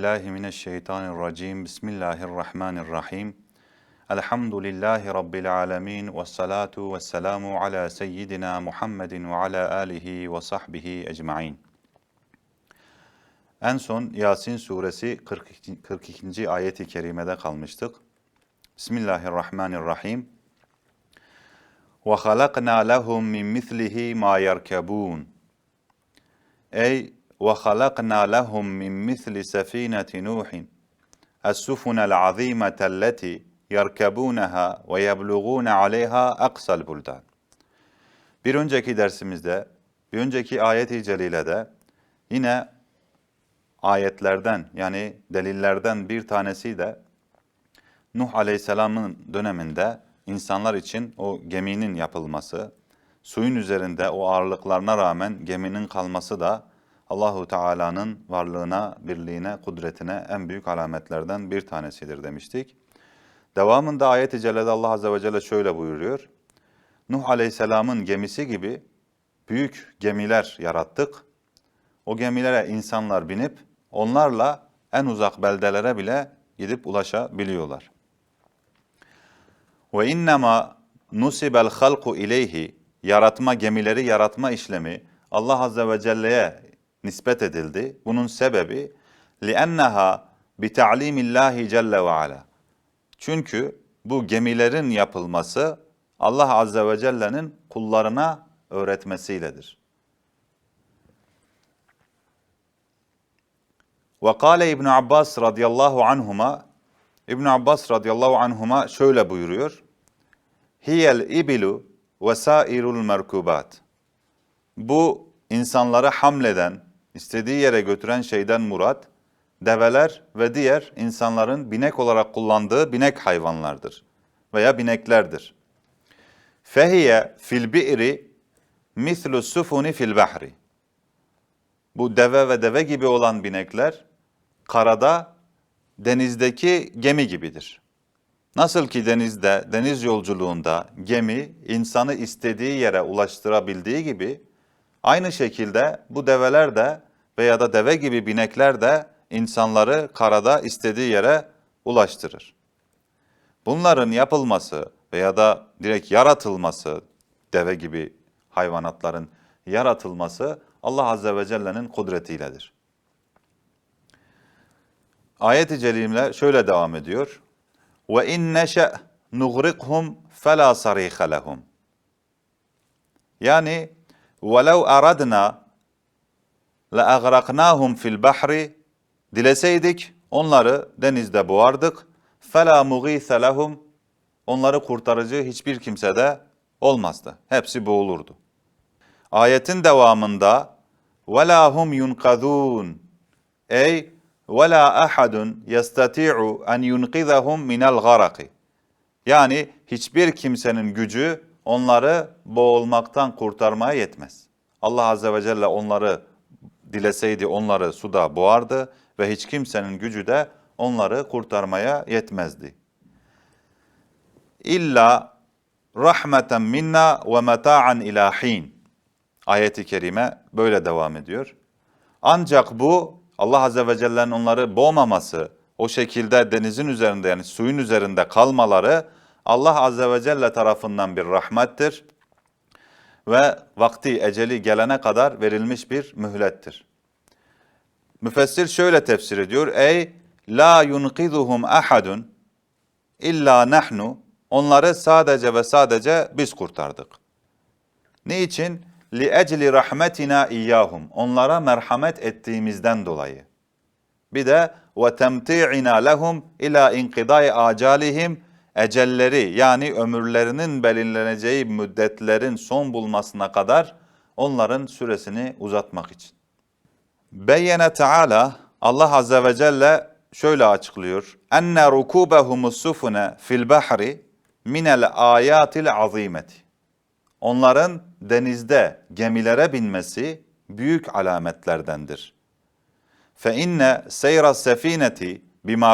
billahi mineşşeytanirracim. Bismillahirrahmanirrahim. Elhamdülillahi Rabbil alemin. Ve salatu ve selamu ala seyyidina Muhammedin ve ala alihi ve sahbihi ecma'in. En son Yasin suresi 42. 42. ayeti kerimede kalmıştık. Bismillahirrahmanirrahim. Ve halakna lehum min mislihi ma yerkebun. Ey ve halakna lehum min misli sefineti Nuhin. السفن العظيمة التي يركبونها ويبلغون عليها أقصى البلدان. Bir önceki dersimizde, bir önceki ayet-i celilede yine ayetlerden yani delillerden bir tanesi de Nuh Aleyhisselam'ın döneminde insanlar için o geminin yapılması, suyun üzerinde o ağırlıklarına rağmen geminin kalması da Allahu Teala'nın varlığına, birliğine, kudretine en büyük alametlerden bir tanesidir demiştik. Devamında ayet-i cellede Allah Azze ve Celle şöyle buyuruyor. Nuh Aleyhisselam'ın gemisi gibi büyük gemiler yarattık. O gemilere insanlar binip onlarla en uzak beldelere bile gidip ulaşabiliyorlar. Ve innema nusibel halku ileyhi yaratma gemileri yaratma işlemi Allah Azze ve Celle'ye nispet edildi. Bunun sebebi bi ta'limillahi celle ve ala. Çünkü bu gemilerin yapılması Allah Azze ve Celle'nin kullarına öğretmesiyledir. Ve kâle İbn Abbas radıyallahu anhuma İbn Abbas radıyallahu anhuma şöyle buyuruyor. Hiyel ibilu ve sairul merkubat. Bu insanları hamleden, istediği yere götüren şeyden murat, develer ve diğer insanların binek olarak kullandığı binek hayvanlardır veya bineklerdir. Fehiye fil bi'ri mislu sufuni fil bahri. Bu deve ve deve gibi olan binekler karada denizdeki gemi gibidir. Nasıl ki denizde, deniz yolculuğunda gemi insanı istediği yere ulaştırabildiği gibi aynı şekilde bu develer de veya da deve gibi binekler de insanları karada istediği yere ulaştırır. Bunların yapılması veya da direkt yaratılması, deve gibi hayvanatların yaratılması Allah Azze ve Celle'nin kudretiyledir. Ayet-i Celime'le şöyle devam ediyor. Ve in neşe nugrikhum fela sariha lehum. Yani velev aradna la agraqnahum fil bahri dileseydik onları denizde boğardık. Fela mughise lehum onları kurtarıcı hiçbir kimse de olmazdı. Hepsi boğulurdu. Ayetin devamında وَلَا هُمْ يُنْقَذُونَ Ey وَلَا أَحَدٌ يَسْتَطِيعُ أَنْ يُنْقِذَهُمْ مِنَ الْغَرَقِ Yani hiçbir kimsenin gücü onları boğulmaktan kurtarmaya yetmez. Allah Azze ve Celle onları dileseydi onları suda boğardı ve hiç kimsenin gücü de onları kurtarmaya yetmezdi. İlla rahmeten minna ve meta'an ilahin. Ayeti kerime böyle devam ediyor. Ancak bu Allah Azze ve Celle'nin onları boğmaması, o şekilde denizin üzerinde yani suyun üzerinde kalmaları Allah Azze ve Celle tarafından bir rahmettir ve vakti eceli gelene kadar verilmiş bir mühlettir. Müfessir şöyle tefsir ediyor. Ey la yunqizuhum ahadun illa nahnu onları sadece ve sadece biz kurtardık. Niçin? Li ecli rahmetina iyyahum. Onlara merhamet ettiğimizden dolayı. Bir de ve temti'ina lehum ila inqidai acalihim ecelleri yani ömürlerinin belirleneceği müddetlerin son bulmasına kadar onların süresini uzatmak için. Beyyene Teala Allah Azze ve Celle şöyle açıklıyor. Enne rukubehumus sufune fil bahri minel ayatil azimeti. Onların denizde gemilere binmesi büyük alametlerdendir. Fe inne seyra sefineti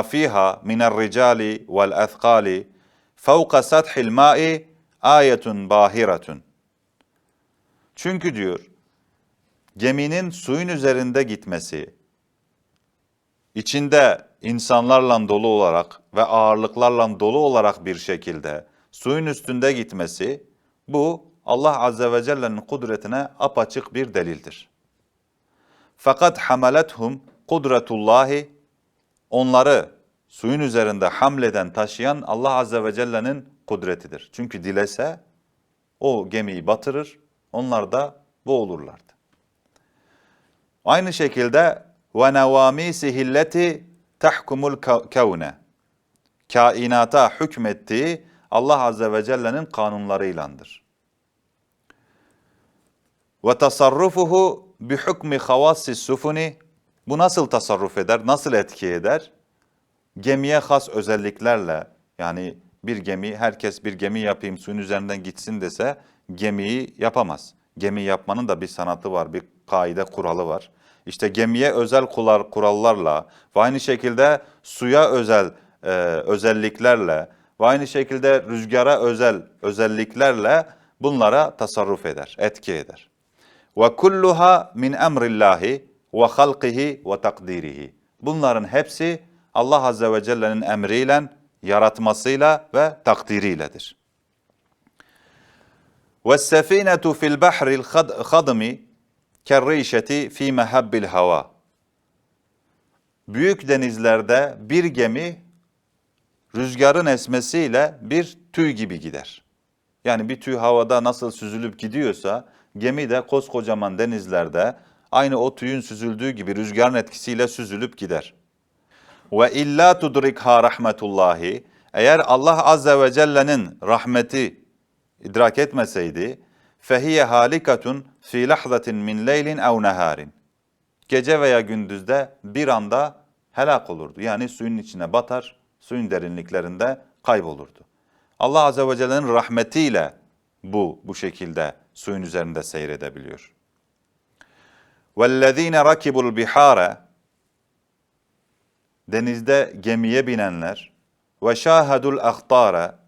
fiha minel ricali vel athqali fevka sathil ma'i ayetun bahiratun. Çünkü diyor geminin suyun üzerinde gitmesi, içinde insanlarla dolu olarak ve ağırlıklarla dolu olarak bir şekilde suyun üstünde gitmesi bu Allah Azze ve Celle'nin kudretine apaçık bir delildir. Fakat hamalethum kudretullahi onları suyun üzerinde hamleden, taşıyan Allah Azze ve Celle'nin kudretidir. Çünkü dilese o gemiyi batırır, onlar da boğulurlardı. Aynı şekilde ve nevamisihi illeti tahkumul kevne kainata hükmettiği Allah Azze ve Celle'nin kanunlarıylandır. Ve tasarrufuhu bi hukmi havassis sufuni bu nasıl tasarruf eder, nasıl etki eder? Gemiye has özelliklerle yani bir gemi, herkes bir gemi yapayım suyun üzerinden gitsin dese gemiyi yapamaz. Gemi yapmanın da bir sanatı var, bir kaide kuralı var. İşte gemiye özel kural, kurallarla ve aynı şekilde suya özel e, özelliklerle ve aynı şekilde rüzgara özel özelliklerle bunlara tasarruf eder, etki eder. Ve kulluha min emrillahi ve halqihi ve takdirihi. Bunların hepsi Allah Azze ve Celle'nin emriyle, yaratmasıyla ve takdiriyledir. وَالسَّف۪ينَةُ فِي الْبَحْرِ الْخَدْمِ كَالرِّيشَةِ ف۪ي مَهَبِّ الْهَوَى Büyük denizlerde bir gemi rüzgarın esmesiyle bir tüy gibi gider. Yani bir tüy havada nasıl süzülüp gidiyorsa gemi de koskocaman denizlerde aynı o tüyün süzüldüğü gibi rüzgarın etkisiyle süzülüp gider. Ve illa tudrikha rahmetullahi eğer Allah azze ve celle'nin rahmeti idrak etmeseydi fehiye halikatun fi lahzatin min leylin ev neharin. Gece veya gündüzde bir anda helak olurdu. Yani suyun içine batar, suyun derinliklerinde kaybolurdu. Allah azze ve celle'nin rahmetiyle bu bu şekilde suyun üzerinde seyredebiliyor. وَالَّذ۪ينَ رَكِبُوا الْبِحَارَ Denizde gemiye binenler ve şahadul ahtara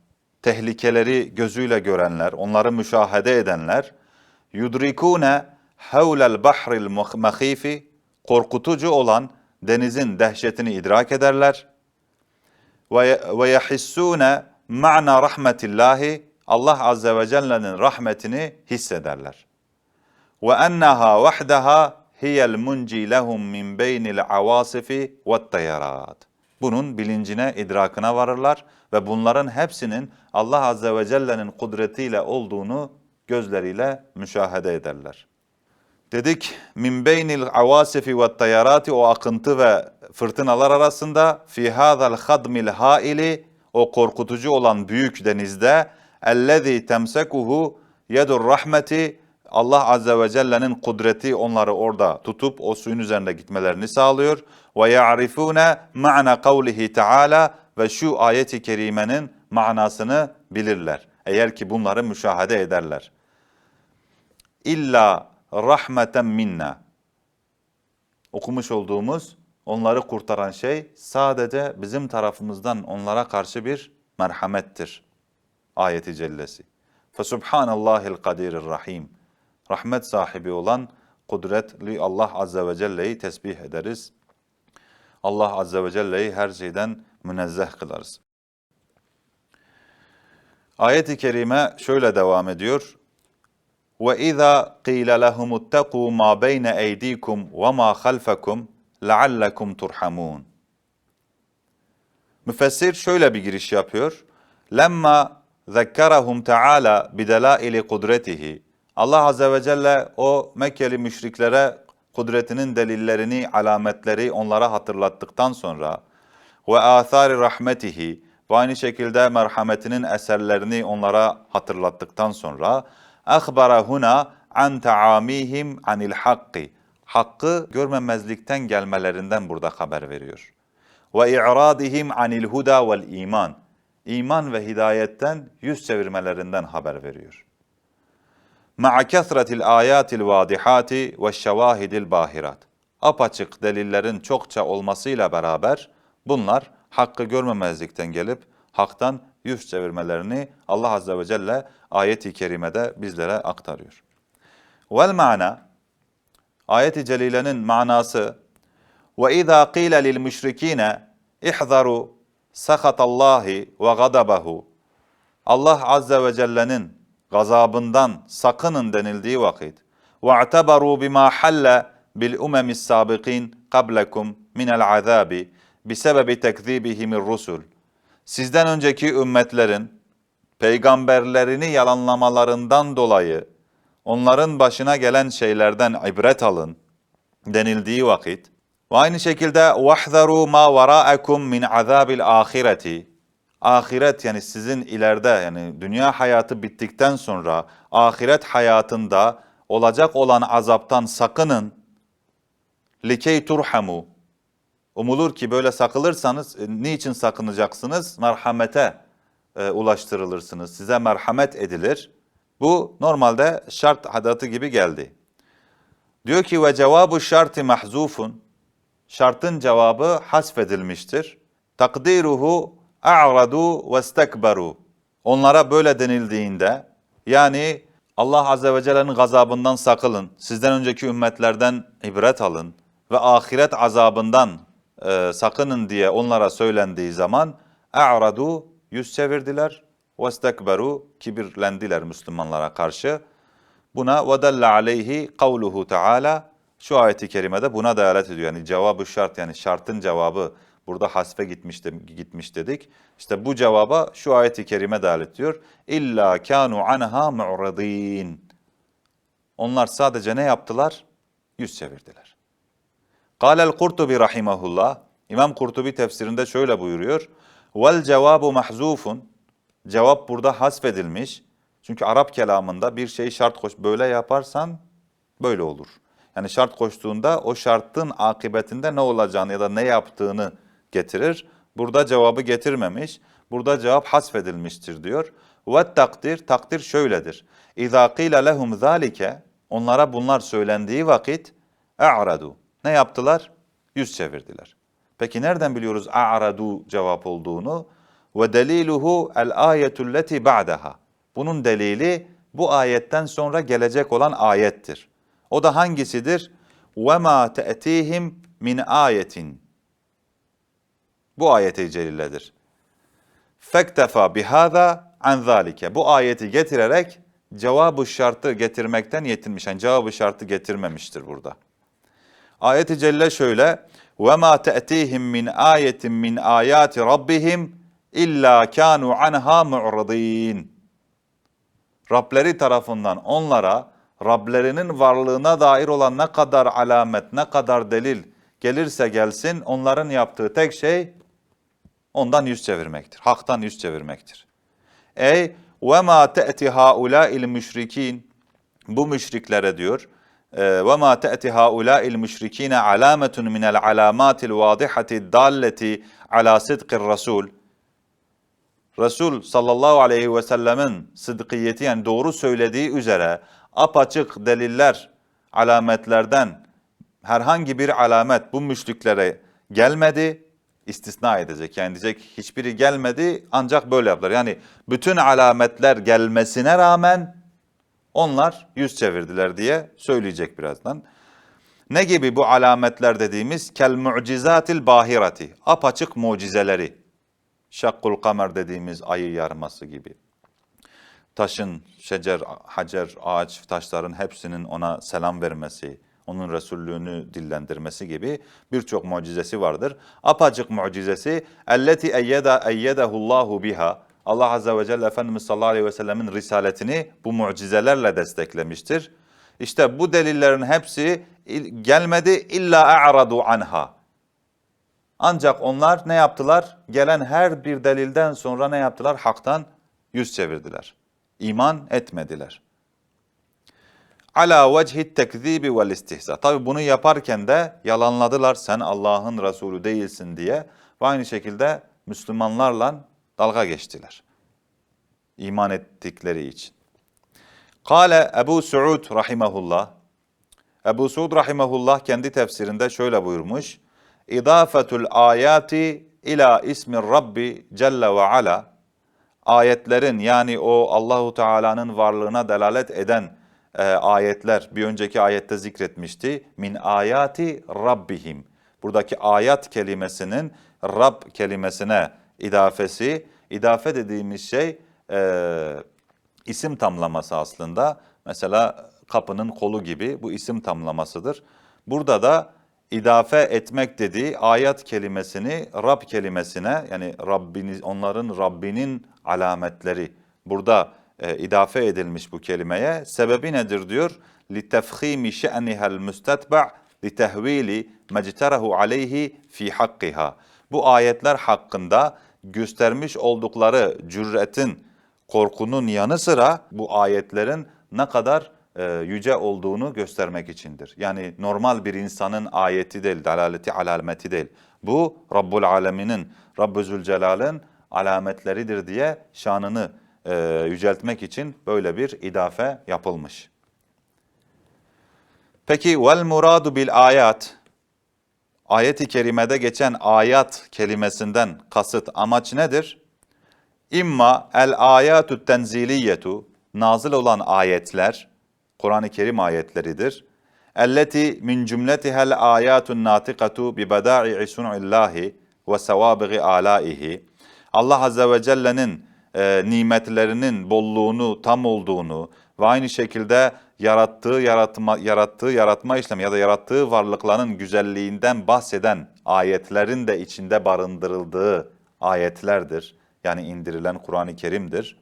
tehlikeleri gözüyle görenler, onları müşahede edenler yudrikune havlel bahril mahifi korkutucu olan denizin dehşetini idrak ederler ve yahissune ma'na rahmetillahi Allah azze ve celle'nin rahmetini hissederler. Ve ennaha vahdaha hiyel munci lehum min beynil avasifi ve tayarat. Bunun bilincine, idrakına varırlar ve bunların hepsinin Allah Azze ve Celle'nin kudretiyle olduğunu gözleriyle müşahede ederler. Dedik min beynil avasifi ve tayarati o akıntı ve fırtınalar arasında fi hadal hadmil haili o korkutucu olan büyük denizde ellezî temsekuhu yedur rahmeti Allah Azze ve Celle'nin kudreti onları orada tutup o suyun üzerinde gitmelerini sağlıyor. Ve ya'rifune ma'na kavlihi Teala ve şu ayeti kerimenin manasını bilirler. Eğer ki bunları müşahede ederler. İlla rahmeten minna. Okumuş olduğumuz onları kurtaran şey sadece bizim tarafımızdan onlara karşı bir merhamettir. Ayeti cellesi. Fesubhanallahil kadirir rahim rahmet sahibi olan kudretli Allah Azze ve Celle'yi tesbih ederiz. Allah Azze ve Celle'yi her şeyden münezzeh kılarız. Ayet-i Kerime şöyle devam ediyor. وَإِذَا قِيلَ لَهُمُ اتَّقُوا مَا بَيْنَ اَيْد۪يكُمْ وَمَا خَلْفَكُمْ لَعَلَّكُمْ تُرْحَمُونَ Müfessir şöyle bir giriş yapıyor. لَمَّا ذَكَّرَهُمْ تَعَالَى بِدَلَائِلِ قُدْرَتِهِ Allah Azze ve Celle o Mekkeli müşriklere kudretinin delillerini, alametleri onlara hatırlattıktan sonra ve athari rahmetihi ve aynı şekilde merhametinin eserlerini onlara hatırlattıktan sonra akhbara huna an taamihim anil hakki hakkı görmemezlikten gelmelerinden burada haber veriyor. Ve i'radihim anil huda vel iman iman ve hidayetten yüz çevirmelerinden haber veriyor ma'a kesretil ayatil vadihati ve şevahidil bahirat. Apaçık delillerin çokça olmasıyla beraber bunlar hakkı görmemezlikten gelip haktan yüz çevirmelerini Allah Azze ve Celle ayeti kerimede bizlere aktarıyor. Vel mana, ayeti celilenin manası ve izâ qîle lil müşrikîne ihzaru sakatallahi ve gadabahu Allah Azze ve Celle'nin gazabından sakının denildiği vakit وَاَعْتَبَرُوا بِمَا حَلَّ بِالْاُمَمِ السَّابِقِينَ قَبْلَكُمْ مِنَ الْعَذَابِ بِسَبَبِ تَكْذِيبِهِمِ الرُّسُلِ Sizden önceki ümmetlerin peygamberlerini yalanlamalarından dolayı onların başına gelen şeylerden ibret alın denildiği vakit ve aynı şekilde وَاحْذَرُوا مَا وَرَاءَكُمْ مِنْ عَذَابِ الْآخِرَةِ Ahiret yani sizin ileride yani dünya hayatı bittikten sonra ahiret hayatında olacak olan azaptan sakının. Likey turhamu. Umulur ki böyle sakılırsanız e, niçin sakınacaksınız? Merhamete e, ulaştırılırsınız. Size merhamet edilir. Bu normalde şart hadatı gibi geldi. Diyor ki ve cevabu şartı mahzufun. Şartın cevabı hasfedilmiştir. Takdiruhu a'radu ve istekberu. Onlara böyle denildiğinde yani Allah Azze ve Celle'nin gazabından sakılın, sizden önceki ümmetlerden ibret alın ve ahiret azabından e, sakının diye onlara söylendiği zaman a'radu yüz çevirdiler ve istekberu kibirlendiler Müslümanlara karşı. Buna ve dalla aleyhi kavluhu taala şu ayeti kerimede buna delalet ediyor. Yani cevabı şart yani şartın cevabı burada hasfe gitmiş, gitmiş dedik. İşte bu cevaba şu ayeti kerime delalet ediyor. İlla kanu anha mu'radin. Onlar sadece ne yaptılar? Yüz çevirdiler. Kâlel Kurtubi rahimahullah. İmam Kurtubi tefsirinde şöyle buyuruyor. Vel cevabu mahzufun. Cevap burada hasfedilmiş. Çünkü Arap kelamında bir şeyi şart koş böyle yaparsan böyle olur. Yani şart koştuğunda o şartın akıbetinde ne olacağını ya da ne yaptığını getirir. Burada cevabı getirmemiş. Burada cevap hasfedilmiştir diyor. Ve takdir, takdir şöyledir. İzâ qîle lehum zâlike, onlara bunlar söylendiği vakit, e'radu. Ne yaptılar? Yüz çevirdiler. Peki nereden biliyoruz a'radu cevap olduğunu? Ve deliluhu el ayetul leti ba'daha. Bunun delili bu ayetten sonra gelecek olan ayettir. O da hangisidir? Ve ma te'tihim min ayetin bu ayeti celiledir. Fektefa bihada an zalike. Bu ayeti getirerek cevabı şartı getirmekten yetinmiş. Yani cevabı şartı getirmemiştir burada. Ayeti celle şöyle. Ve ma te'tihim min ayetin min ayati rabbihim illa kanu anha mu'ridin. Rableri tarafından onlara Rablerinin varlığına dair olan ne kadar alamet, ne kadar delil gelirse gelsin onların yaptığı tek şey ondan yüz çevirmektir. Haktan yüz çevirmektir. Ey ve ma te'ti haula'il müşrikin bu müşriklere diyor ve ma te'ti haula'il müşrikine alametun minel alamatil vadihati dalleti ala sidqir rasul Resul sallallahu aleyhi ve sellemin sıdkiyeti yani doğru söylediği üzere apaçık deliller, alametlerden herhangi bir alamet bu müşriklere gelmedi, istisna edecek. Yani diyecek hiçbiri gelmedi ancak böyle yaptılar. Yani bütün alametler gelmesine rağmen onlar yüz çevirdiler diye söyleyecek birazdan. Ne gibi bu alametler dediğimiz? Kel mucizatil bahirati. Apaçık mucizeleri. Şakkul kamer dediğimiz ayı yarması gibi. Taşın, şecer, hacer, ağaç, taşların hepsinin ona selam vermesi, onun Resullüğünü dillendirmesi gibi birçok mucizesi vardır. Apacık mucizesi elleti eyyeda eyyedehullahu biha. Allah Azze ve Celle Efendimiz sallallahu aleyhi ve sellemin risaletini bu mucizelerle desteklemiştir. İşte bu delillerin hepsi gelmedi illa a'radu anha. Ancak onlar ne yaptılar? Gelen her bir delilden sonra ne yaptılar? Hak'tan yüz çevirdiler. İman etmediler. Ala vechit tekzibi vel istihza. Tabi bunu yaparken de yalanladılar sen Allah'ın Resulü değilsin diye ve aynı şekilde Müslümanlarla dalga geçtiler. İman ettikleri için. Kale Ebu Suud rahimahullah. Ebu Suud rahimahullah kendi tefsirinde şöyle buyurmuş. İdafetul ayati ila ismi Rabbi Celle ve Ala ayetlerin yani o Allahu Teala'nın varlığına delalet eden e, ayetler bir önceki ayette zikretmişti. Min ayati Rabbihim. Buradaki ayat kelimesinin Rab kelimesine idafesi, idafe dediğimiz şey e, isim tamlaması aslında. Mesela kapının kolu gibi bu isim tamlamasıdır. Burada da idafe etmek dediği ayet kelimesini Rab kelimesine yani Rabbiniz onların Rabbinin alametleri burada e, idafe edilmiş bu kelimeye. Sebebi nedir diyor? لِتَفْخِيمِ شَأْنِهَا الْمُسْتَتْبَعِ لِتَهْوِيلِ مَجْتَرَهُ عَلَيْهِ فِي حَقِّهَا Bu ayetler hakkında göstermiş oldukları cüretin, korkunun yanı sıra bu ayetlerin ne kadar e, yüce olduğunu göstermek içindir. Yani normal bir insanın ayeti değil, dalaleti alameti değil. Bu Rabbul Alemin'in, Rabbü Zülcelal'in alametleridir diye şanını e, yüceltmek için böyle bir idafe yapılmış. Peki vel muradu bil ayat ayet-i kerimede geçen ayat kelimesinden kasıt amaç nedir? İmma el ayatü tenziliyetu nazil olan ayetler Kur'an-ı Kerim ayetleridir. Elleti min cümletihel ayatun natikatu bi bada'i sun'illahi ve sevabıgı alaihi. Allah Azze ve Celle'nin e, nimetlerinin bolluğunu, tam olduğunu ve aynı şekilde yarattığı yaratma yarattığı yaratma işlemi ya da yarattığı varlıkların güzelliğinden bahseden ayetlerin de içinde barındırıldığı ayetlerdir. Yani indirilen Kur'an-ı Kerim'dir.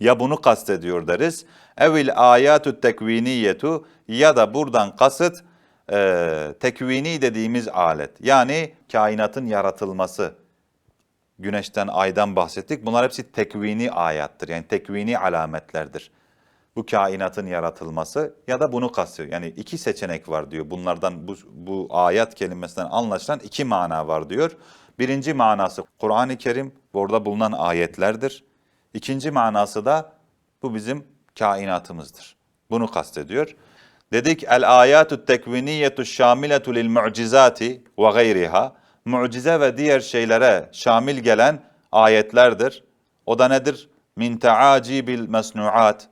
Ya bunu kastediyor deriz. Evil ayatü tekviniyetu ya da buradan kasıt e, tekvini dediğimiz alet. Yani kainatın yaratılması. Güneşten, aydan bahsettik. Bunlar hepsi tekvini ayattır. Yani tekvini alametlerdir. Bu kainatın yaratılması ya da bunu kastediyor. Yani iki seçenek var diyor. Bunlardan bu, bu ayet kelimesinden anlaşılan iki mana var diyor. Birinci manası Kur'an-ı Kerim orada bulunan ayetlerdir. İkinci manası da bu bizim kainatımızdır. Bunu kastediyor. Dedik el ayatü tekviniyetu şamiletu lil mu'cizati ve gayriha. Mucize ve diğer şeylere şamil gelen ayetlerdir. O da nedir? Min taacibil mesnuat.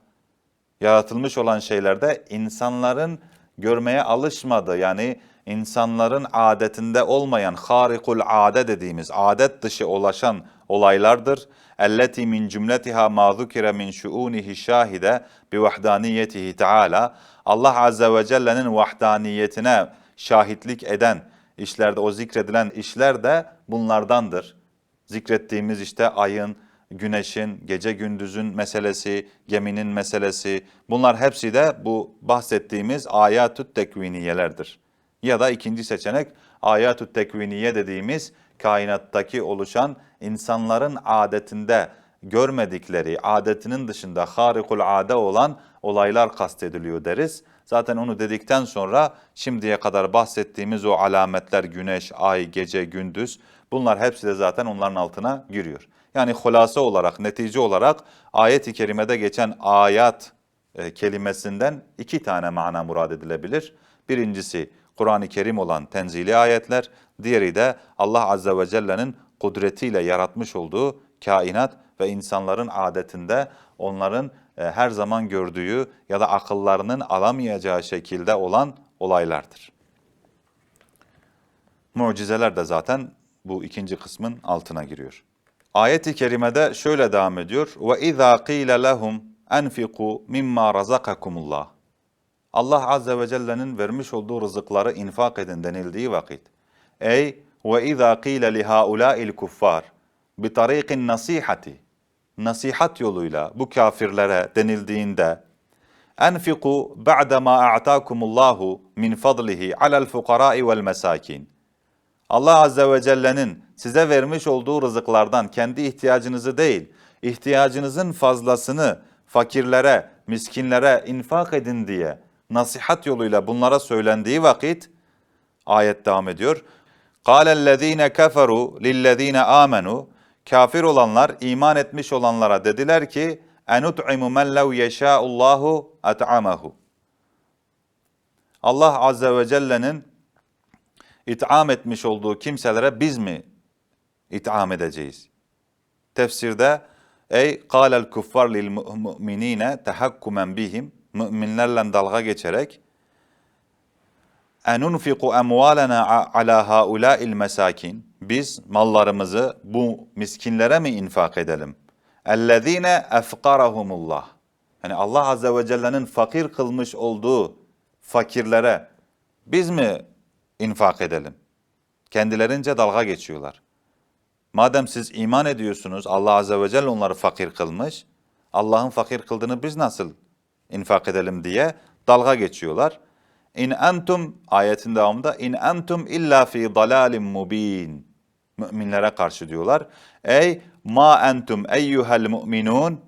Yaratılmış olan şeylerde insanların görmeye alışmadığı yani insanların adetinde olmayan harikul ade dediğimiz adet dışı ulaşan olaylardır. Elleti min cümletiha ma zukira min şuunihi şahide bi vahdaniyetihi taala. Allah azze ve celle'nin vahdaniyetine şahitlik eden işlerde o zikredilen işler de bunlardandır. Zikrettiğimiz işte ayın, güneşin, gece gündüzün meselesi, geminin meselesi bunlar hepsi de bu bahsettiğimiz ayatü tekviniyelerdir. Ya da ikinci seçenek ayatü tekviniye dediğimiz kainattaki oluşan insanların adetinde görmedikleri, adetinin dışında harikul ade olan olaylar kastediliyor deriz. Zaten onu dedikten sonra şimdiye kadar bahsettiğimiz o alametler güneş, ay, gece, gündüz bunlar hepsi de zaten onların altına giriyor. Yani hulasa olarak, netice olarak ayet-i kerimede geçen ayat e, kelimesinden iki tane mana murad edilebilir. Birincisi Kur'an-ı Kerim olan tenzili ayetler, diğeri de Allah Azze ve Celle'nin kudretiyle yaratmış olduğu kainat ve insanların adetinde onların e, her zaman gördüğü ya da akıllarının alamayacağı şekilde olan olaylardır. Mucizeler de zaten bu ikinci kısmın altına giriyor. Ayet-i kerimede şöyle devam ediyor. Ve izâ qîle lehum enfiqu mimma razakakumullah. Allah azze ve celle'nin vermiş olduğu rızıkları infak edin denildiği vakit. Ey ve izâ qîle li kuffar bi tariqin nasihati Nasihat yoluyla bu kafirlere denildiğinde enfiku ba'de ma a'takumullahu min fadlihi alel fuqara'i vel mesakin. Allah Azze ve Celle'nin size vermiş olduğu rızıklardan kendi ihtiyacınızı değil, ihtiyacınızın fazlasını fakirlere, miskinlere infak edin diye nasihat yoluyla bunlara söylendiği vakit ayet devam ediyor. قَالَ الَّذ۪ينَ كَفَرُوا لِلَّذ۪ينَ آمَنُوا Kafir olanlar iman etmiş olanlara dediler ki enut'imu men lev yeşâullahu et'amehu. Allah Azze ve Celle'nin itam etmiş olduğu kimselere biz mi itam edeceğiz? Tefsirde ey kâlel kuffar lil mu'minîne tehakkumen bihim müminlerle dalga geçerek enunfiku emvalena ala haulâil mesakin biz mallarımızı bu miskinlere mi infak edelim? Ellezine efkarahumullah. Yani Allah Azze ve Celle'nin fakir kılmış olduğu fakirlere biz mi infak edelim? Kendilerince dalga geçiyorlar. Madem siz iman ediyorsunuz, Allah Azze ve Celle onları fakir kılmış, Allah'ın fakir kıldığını biz nasıl infak edelim diye dalga geçiyorlar. İn entum ayetin devamında in entum illa fi dalalin mubin. Müminlere karşı diyorlar. Ey ma entum eyyuhel mu'minun.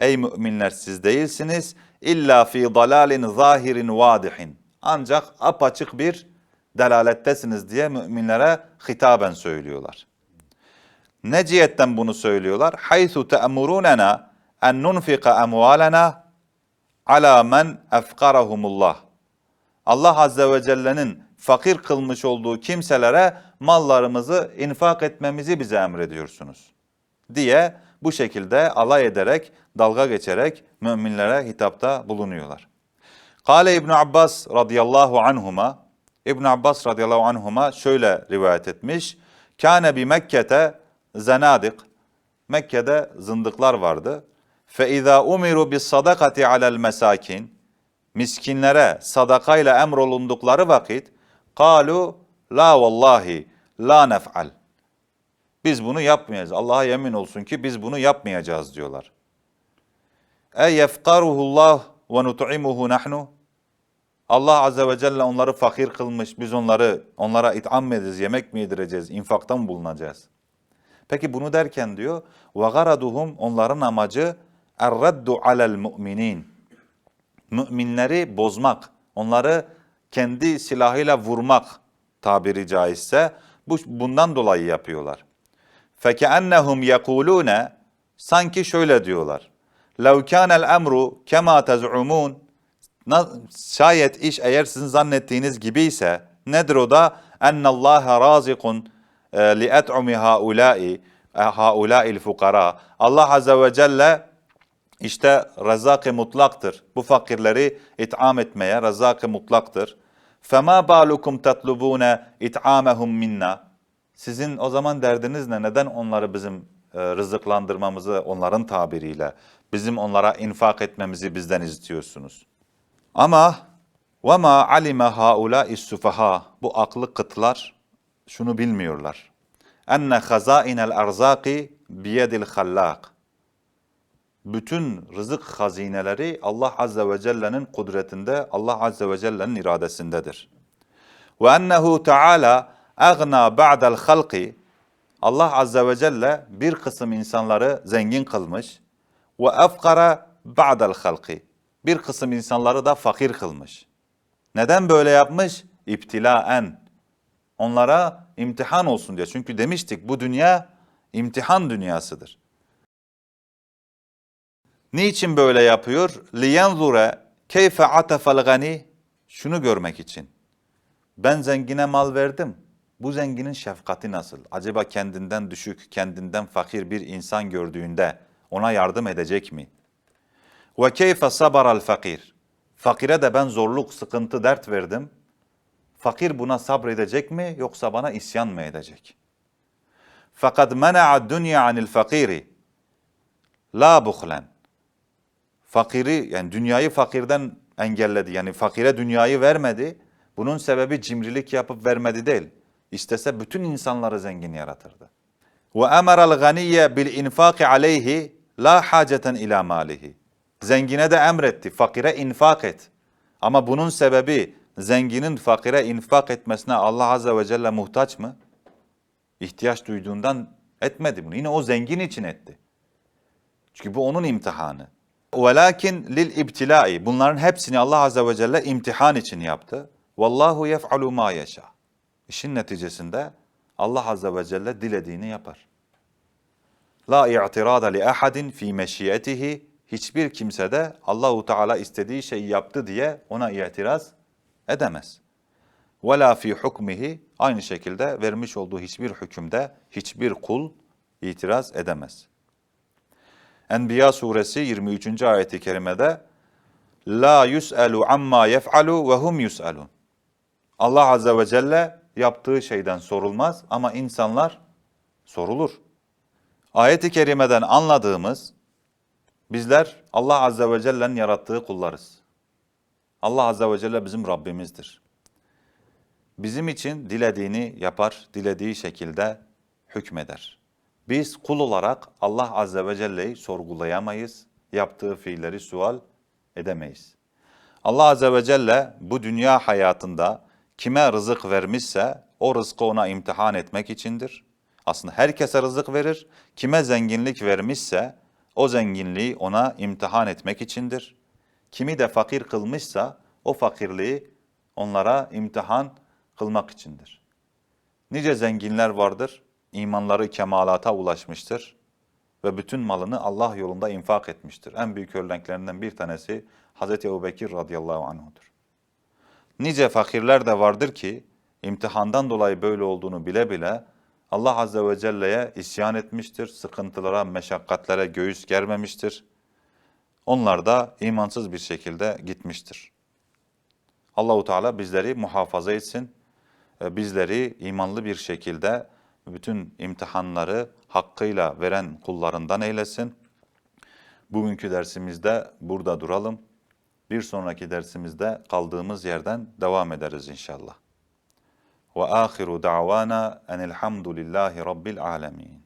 Ey müminler siz değilsiniz. İlla fi dalalin zahirin vadihin. Ancak apaçık bir delalettesiniz diye müminlere hitaben söylüyorlar. Ne bunu söylüyorlar? Haythu te'murunena en nunfika emvalena ala men efkarahumullah. Allah Azze ve Celle'nin fakir kılmış olduğu kimselere mallarımızı infak etmemizi bize emrediyorsunuz. Diye bu şekilde alay ederek, dalga geçerek müminlere hitapta bulunuyorlar. Kale İbn Abbas radıyallahu anhuma, İbn Abbas radıyallahu anhuma şöyle rivayet etmiş. Kâne bi Mekke'te zenadik. Mekke'de zındıklar vardı. Fe izâ umiru bis sadakati alel mesakin. Miskinlere sadakayla emrolundukları vakit kalu la vallahi la nef'al. Biz bunu yapmayacağız. Allah'a yemin olsun ki biz bunu yapmayacağız diyorlar. E yefkaruhullah ve nut'imuhu nahnu. Allah azze ve celle onları fakir kılmış. Biz onları onlara itham mı edeceğiz, yemek mi yedireceğiz, infaktan mı bulunacağız? Peki bunu derken diyor ve garaduhum onların amacı er-raddu alel mu'minin. Müminleri bozmak, onları kendi silahıyla vurmak tabiri caizse bu bundan dolayı yapıyorlar. Fekennehum yekulune sanki şöyle diyorlar. Lev kana'l emru kema tez'umun şayet iş eğer sizin zannettiğiniz gibi ise nedir o da? Ennallâhe razikun e, li et'umi haulâi e, haulâil fukara. Allah Azze ve Celle işte rezak-ı mutlaktır. Bu fakirleri it'am etmeye rezak-ı mutlaktır. Fema balukum tatlubune it'amehum minna. Sizin o zaman derdiniz ne? Neden onları bizim e, rızıklandırmamızı onların tabiriyle, bizim onlara infak etmemizi bizden istiyorsunuz? Ama ma alime haula'i sufaha bu aklı kıtlar şunu bilmiyorlar. Enne hazainel erzaki biyedil hallak. Bütün rızık hazineleri Allah Azze ve Celle'nin kudretinde, Allah Azze ve Celle'nin iradesindedir. Ve ennehu Teala agna ba'del halki Allah Azze ve Celle bir kısım insanları zengin kılmış ve efkara ba'del halki bir kısım insanları da fakir kılmış. Neden böyle yapmış? İptilaen. Onlara imtihan olsun diye. Çünkü demiştik bu dünya imtihan dünyasıdır. Niçin böyle yapıyor? لِيَنْظُرَ كَيْفَ عَتَفَ الْغَنِي Şunu görmek için. Ben zengine mal verdim. Bu zenginin şefkati nasıl? Acaba kendinden düşük, kendinden fakir bir insan gördüğünde ona yardım edecek mi? Ve keyfe sabaral fakir. Fakire de ben zorluk, sıkıntı, dert verdim. Fakir buna sabredecek mi yoksa bana isyan mı edecek? Fakat mena'a dünya anil fakiri. La buhlen. Fakiri yani dünyayı fakirden engelledi. Yani fakire dünyayı vermedi. Bunun sebebi cimrilik yapıp vermedi değil. İstese bütün insanları zengin yaratırdı. Ve emerel ganiyye bil infaki aleyhi la haceten ila malihi. Zengine de emretti, fakire infak et. Ama bunun sebebi zenginin fakire infak etmesine Allah Azze ve Celle muhtaç mı? İhtiyaç duyduğundan etmedi bunu. Yine o zengin için etti. Çünkü bu onun imtihanı. Velakin lil ibtilai. Bunların hepsini Allah Azze ve Celle imtihan için yaptı. Vallahu yef'alu ma yeşâ. İşin neticesinde Allah Azze ve Celle dilediğini yapar. La i'tirada li ahadin fi meşiyetihi hiçbir kimse de Allahu Teala istediği şeyi yaptı diye ona itiraz edemez. Ve la fi hukmihi aynı şekilde vermiş olduğu hiçbir hükümde hiçbir kul itiraz edemez. Enbiya suresi 23. ayeti kerimede La yus'alu amma yef'alu ve hum yus'alun. Allah Azze ve Celle yaptığı şeyden sorulmaz ama insanlar sorulur. Ayet-i kerimeden anladığımız bizler Allah Azze ve Celle'nin yarattığı kullarız. Allah Azze ve Celle bizim Rabbimizdir. Bizim için dilediğini yapar, dilediği şekilde hükmeder. Biz kul olarak Allah Azze ve Celle'yi sorgulayamayız, yaptığı fiilleri sual edemeyiz. Allah Azze ve Celle bu dünya hayatında kime rızık vermişse o rızkı ona imtihan etmek içindir. Aslında herkese rızık verir. Kime zenginlik vermişse o zenginliği ona imtihan etmek içindir. Kimi de fakir kılmışsa o fakirliği onlara imtihan kılmak içindir. Nice zenginler vardır, imanları kemalata ulaşmıştır ve bütün malını Allah yolunda infak etmiştir. En büyük örneklerinden bir tanesi Hz. Ebubekir radıyallahu anhudur. Nice fakirler de vardır ki imtihandan dolayı böyle olduğunu bile bile Allah Azze ve Celle'ye isyan etmiştir, sıkıntılara, meşakkatlere göğüs germemiştir. Onlar da imansız bir şekilde gitmiştir. Allahu Teala bizleri muhafaza etsin, e, bizleri imanlı bir şekilde bütün imtihanları hakkıyla veren kullarından eylesin. Bugünkü dersimizde burada duralım. Bir sonraki dersimizde kaldığımız yerden devam ederiz inşallah. Ve ahiru da'vana enelhamdülillahi rabbil alemin.